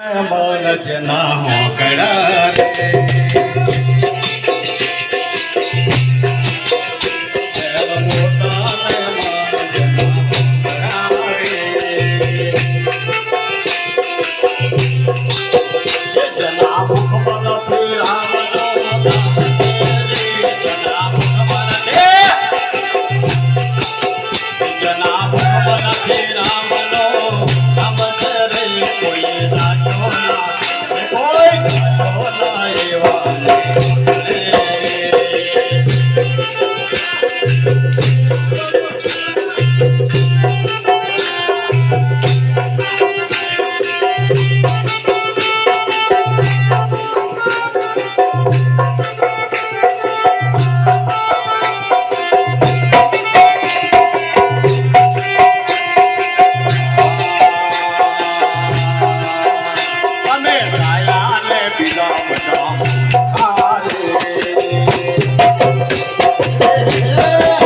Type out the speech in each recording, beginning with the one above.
बोल नाम कड़ा Yeah.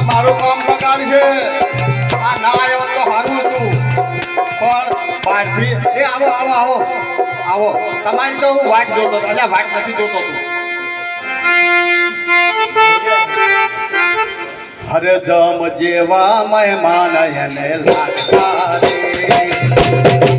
આ મારું કામ બગાડ છે. આ ના આવ્યો તો સારું હતું. પણ ભાઈ એ આવો આવો આવો. આવો. તમારી તો હું વાટ જોતો હતો. અલ્યા, વાટ નથી જોતો તું. હરે જમ જેવા મહેમાન એને લાગતા રે.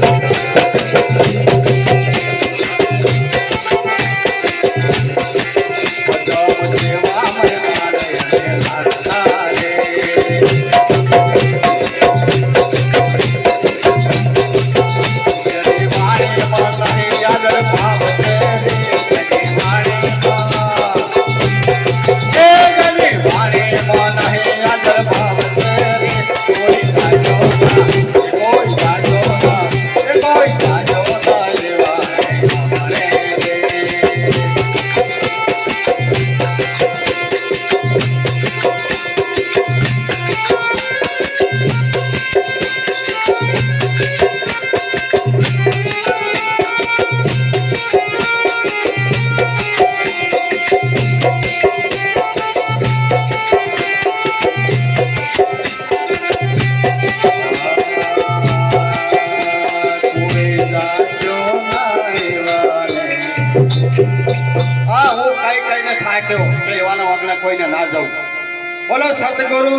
હા હું કઈ કઈને થાક્યો કે એવાના વાગને કોઈને ના જવું. બોલો સદગુરુ